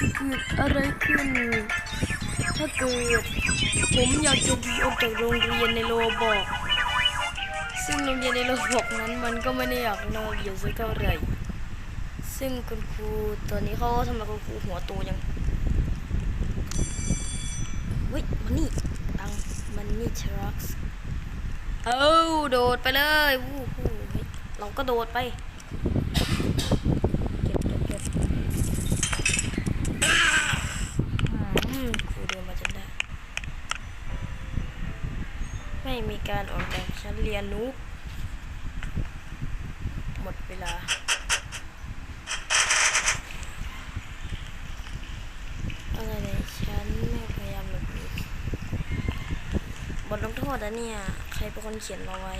จะเกิดอะไรขึ้น ถ้าเกิด ผมอยากจะหนีออกจากโรงเรียนในโรบอก ซึ่งโรงเรียนในโรบอกนั้นมันก็ไม่ได้อยากน่าเรียนสักเท่าไหร่ ซึ่งคุณครูตอนนี้เขาทำไมคุณครูหัวโตยังเฮ้ยมันนี่ตังมันนี่ทรัคเอ้าโดดไปเลยวู้ฮู้เฮ้เราก็โดดไป เก็บเก็บเก็บอืมครูเดินมาจนได้ ไม่มีการออกจากชั้นเรียนนูบหมดเวลา อะไรเนี่ยฉันไม่พยายามหลบหนีบทลงโทษนะเนี่ย ใครเป็นคนเขียนมาไว้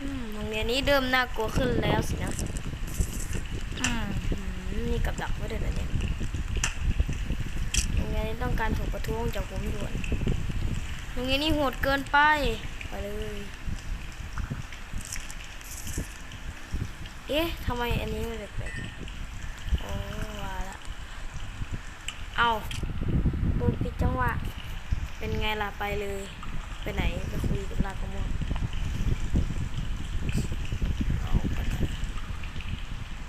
อืมโรงเรียนนี้เริ่มน่ากลัวขึ้นแล้วสินะอืมอืมนี่กับดักไว้ด้วยนะเนี่ยโรงเรียนนี้ต้องการถูกประท้วงจากผมด่วน โรงเรียนนี้โหดเกินไป ไปเลย เอ๊ะทำไมอันนี้มันแปลกๆโอ้ว่าละเอาโดนปิดจังหวะ เป็นไงล่ะไปเลย ไปไหนไปคุยกับลากระมวงเอาไปกัน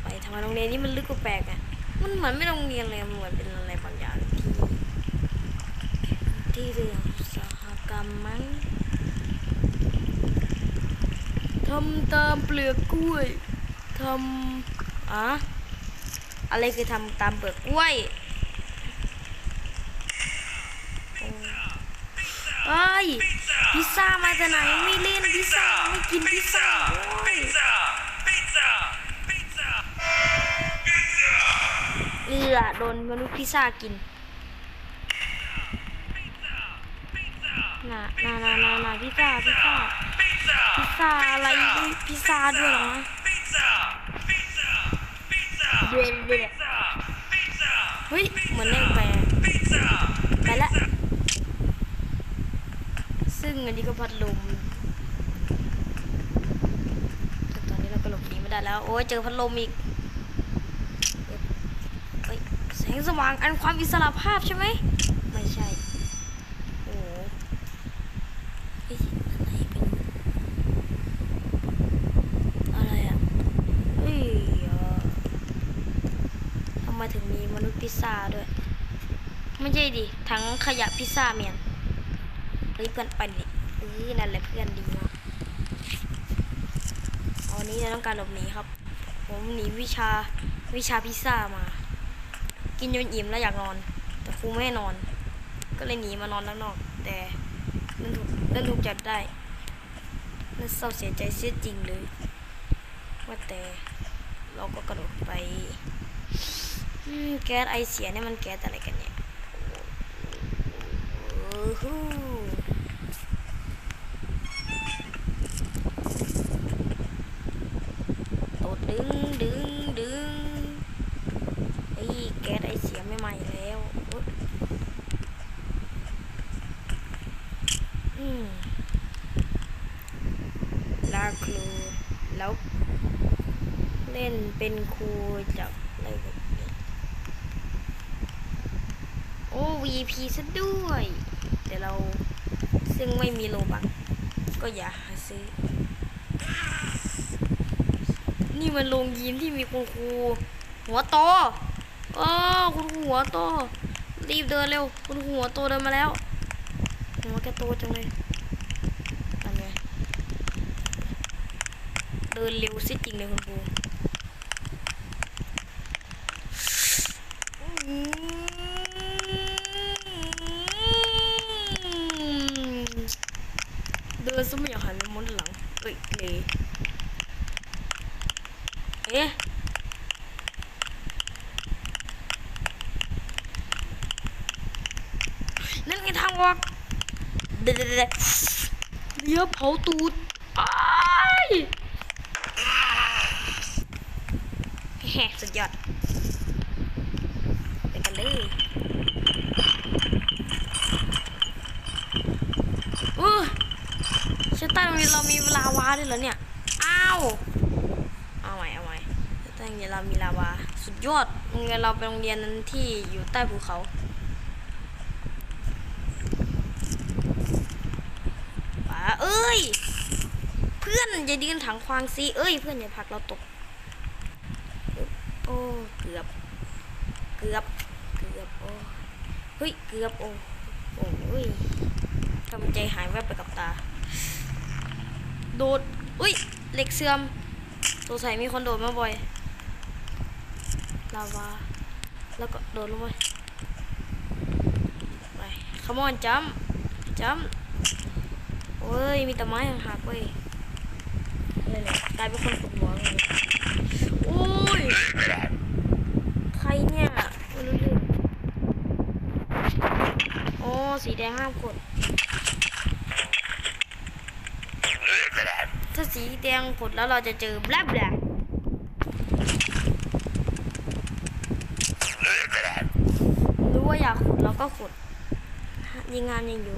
ไปทำไมโรงเรียนนี้มันลึกกว่าแปลกอะมันเหมือนไม่โรงเรียนเลยมันเหมือนเป็นอะไรบางอย่างที่ที่เรื่องามมั้งทำตามเปลือกกล้วยทำอะอะไรคือทำตามเปลือกกล้วยเอ้ยพิซซ่ามาจากไหนไม่เล่นพิซซ่าไม่กินพิซซ่าโอ้ยเอือโดนมนุษย์พิซซ่ากิน น่ะน่ะน่ะน่ะน่ะพิซซ่าพิซซ่าพิซซ่าอะไรพิซซ่าด้วยเหรอนะเดือดเดือดเฮ้ยเหมือนเล่นแปลไปละซึ่งอันนี้ก็พัดลมแต่ตอนนี้เราก็หลบหนีไม่ได้แล้ว โอ้ยเจอพัดลมอีกเอ้ยแสงสว่างอันความอิสระภาพใช่ไหมไม่ใช่ โอ้โหเฮ้ยอะไรเป็นอะไรอะ เฮ้ยเอ่อทำไมถึงมีมนุษย์ พิซซ่าด้วย ไม่ใช่ดิทั้งขยะพิซซ่าเมียนเฮ้ยเพื่อนไปดิเออนั่นแหละเพื่อนดีมากอาวันนี้เราต้องการหลบหนีครับ ผมหนีวิชาวิชาพิซซ่ามา กินจนอิ่มแล้วอยากนอน แต่ครูไม่ให้นอน ก็เลยหนีมานอนด้านนอก แต่นั่นถูกนั่นถูกจับได้นั่นเศร้าเสียใจเสียจริงเลยว่าแต่เราก็กระโดดไป แก๊สไอเสียเนี่ยมันแก๊สอะไรกันเนี่ยโอ้โหตดดึงดึงดึงไอ้แก๊สไอเสียไม่ใหม่แล้วอืมลาครูแล้วเล่นเป็นครูจากอะไรแบบนี้โอ้ VP ซะด้วยเดี๋ยวเราซึ่งไม่มีโลบักก็อย่าหาซื้อ นี่มันโรงยิมที่มีคุณครู หัวโตเออคุณครูหัวโต รีบเดินเร็ว คุณครูหัวโตเดินมาแล้ว หัวแกโตจังเลยทำไงเดินเร็วซิจริงเลยคุณครูอืมเดินซะไม่อยากหันไปมองด้านหลังเอ้ยเลยเอ๊ะ นั่นไงทางออกเดี๋ยวเดี๋ยวเดี๋ยวเดี๋ยวเผาตูดอ้ายแฮะสุดยอดไปกันเลยเออชั้นใต้โรงเรียนเรามีลาวาด้วยเหรอเนี่ย อ้าว เอาใหม่เอาใหม่ชั้นใต้โรงเรียนเรามีลาวา สุดยอดโรงเรียนเราเป็นโรงเรียนที่อยู่ใต้ภูเขา ป๋า เอ้ย เพื่อนอย่ายืนถังควางสิเอ้ย เพื่อนอย่าผลักเราตก โอ้ เกือบ เกือบ เกือบ โอ้เฮ้ย เกือบ โอ้โอ้ยกำใจหายแวบไปกับตา โดดอุ้ย เหล็กเสื่อม ตัวใส่มีคนโดดมาบ่อย ลาวา แล้วก็โดดลงไป ไปขมอนจัมจัม โอ้ย มีแต่ไม้หักเว้ยเลยเลยกลายเป็นคนขุดหัวเลยโอ้ย ใครเนี่ยไม่รู้เรื่องโอ้สีแดงห้ามกด ถ้าสีแดงกดแล้วเราจะเจอแบลบแบลรู้ว่าอยากขุดเราก็ขุดยิงงานยังอยู่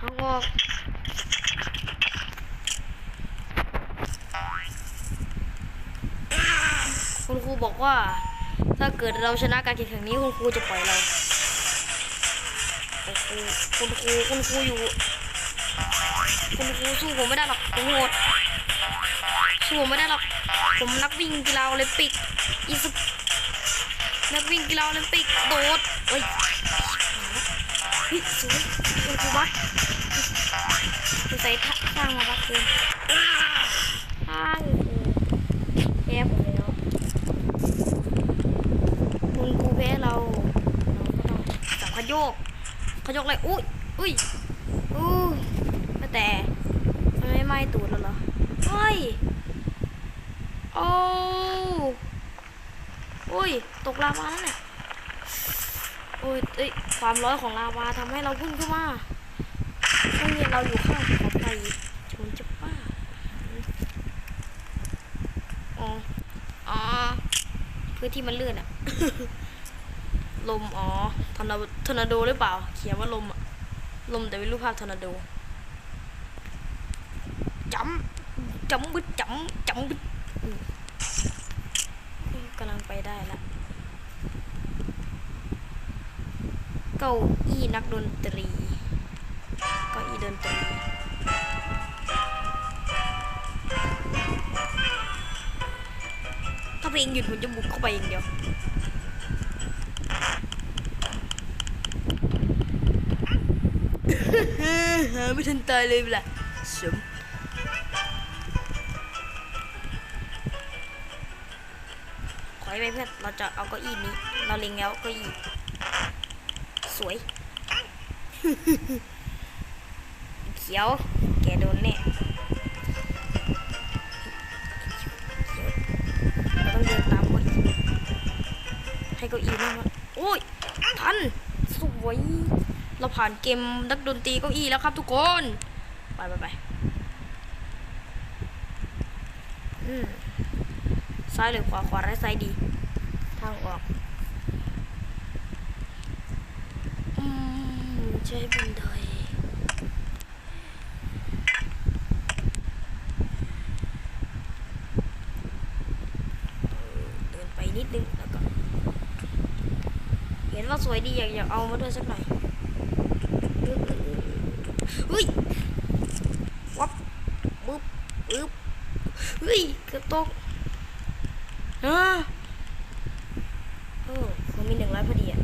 ทางออก คุณครู บอกว่า ถ้าเกิดเราชนะการแข่งขันนี้คุณครูจะปล่อยเราโอ้โหคุณครูคุณครูอยู่คุณครูสู้ผมไม่ได้หรอกผมโหดสู้ผมไม่ได้หรอกผมนักวิ่งกีฬาโอลิมปิกอีสปนักวิ่งกีฬาโอลิมปิกโดดเฮ้ยเฮ้ยสวยคุณครูบักคุณใส่ท่าทางมาบักเกินท่าคือแพ้ผมแล้ว คุณครูแพ้เราเราก็ต้องจับขยโยกขยโยกเลยอุ้ยอุ้ยอู้แต่มันไม่ไหม้ตูดแล้วเหรอเฮ้ยโอ้อุ้ยตกลาวาแล้วเนี่ยโอ้ยเอ้ยความร้อนของลาวาทำให้เราพุ่งขึ้นมาโรงเรียนเราอยู่ข้างภูเขาไฟชนจะป้าอ๋ออ๋อ พื้นที่มันลื่นอะลมอ๋อทอร์นาทอร์นาโดหรือเปล่า เขียนว่าลมอะลมแต่เป็นรูปภาพทอร์นาโดจำจำบึดจำจำบึดอืมกำลังไปได้ละเก้าอี้นักดนตรีเก้าอี้ดนตรี เพลงหยุดผมจะบุกเข้าไปอย่างเดียวหาไม่ทันตายเลยเปล่าสมขอให้ไปเพื่อนเราจะเอาเก้าอี้นี้ เราเล็งแล้วเก้าอี้สวยเขียวแกโดนแน่ ให้เก้าอี้นั่งโอ้ยทันสวยเราผ่านเกมนักดนตรีเก้าอี้แล้วครับทุกคน ไปไปไปอืมซ้ายหรือขวาขวาและซ้ายดี ทางออกอืมใช้บันไดเดินไปนิดนึงแล้วก็ เห็นว่าสวยดีอยากอยากเอามาด้วยสักหน่อยเฮ้ยวับบึ๊บบึ๊บเฮ้ยเกือบตกอ่าเออผมมีหนึ่งร้อยพอดีอะ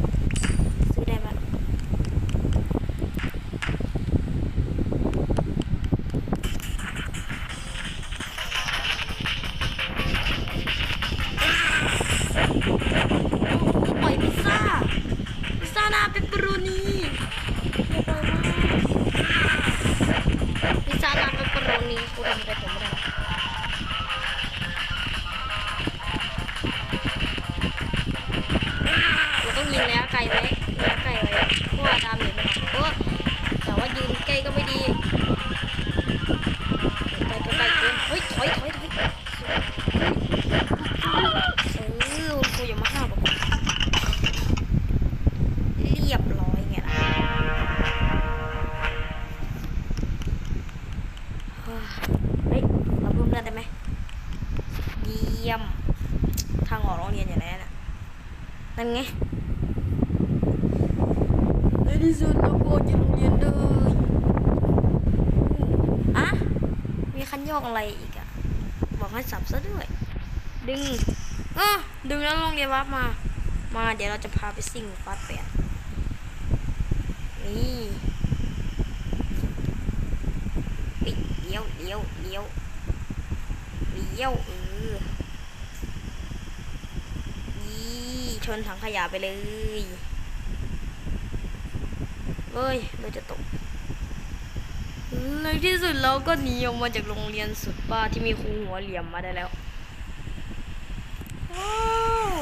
พิซ นั่นไงในที่สุดเราก็จะโรงเรียนเลยอะมีคันโยกอะไรอีกอะบอกให้สับซะด้วย ดึงเออดึงแล้วโรงเรียนวับมา มาเดี๋ยวเราจะพาไปซิ่งฟาสแปดนี่เฮ้ยเลี้ยวเลี้ยวเลี้ยวเลี้ยวเออนี่ ชนถังขยะไปเลยเฮ้ยเราจะตก ในที่สุดเราก็หนีออกมาจากโรงเรียนสุดบ้าที่มีครูหัวเหลี่ยมมาได้แล้วว้าว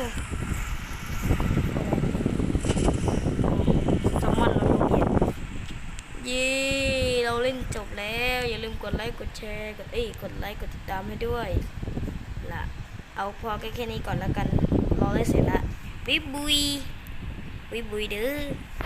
สมอนเราเรียนเย้เราเล่นจบแล้ว อย่าลืมกดไลค์ กดแชร์ กดเอ้ยกดไลค์ กดติดตามให้ด้วยล่ะ เอาพอแค่นี้ก่อนแล้วกันรอเล่นเสร็จละ บ๊ายบุยบ๊ายบุยเด้อ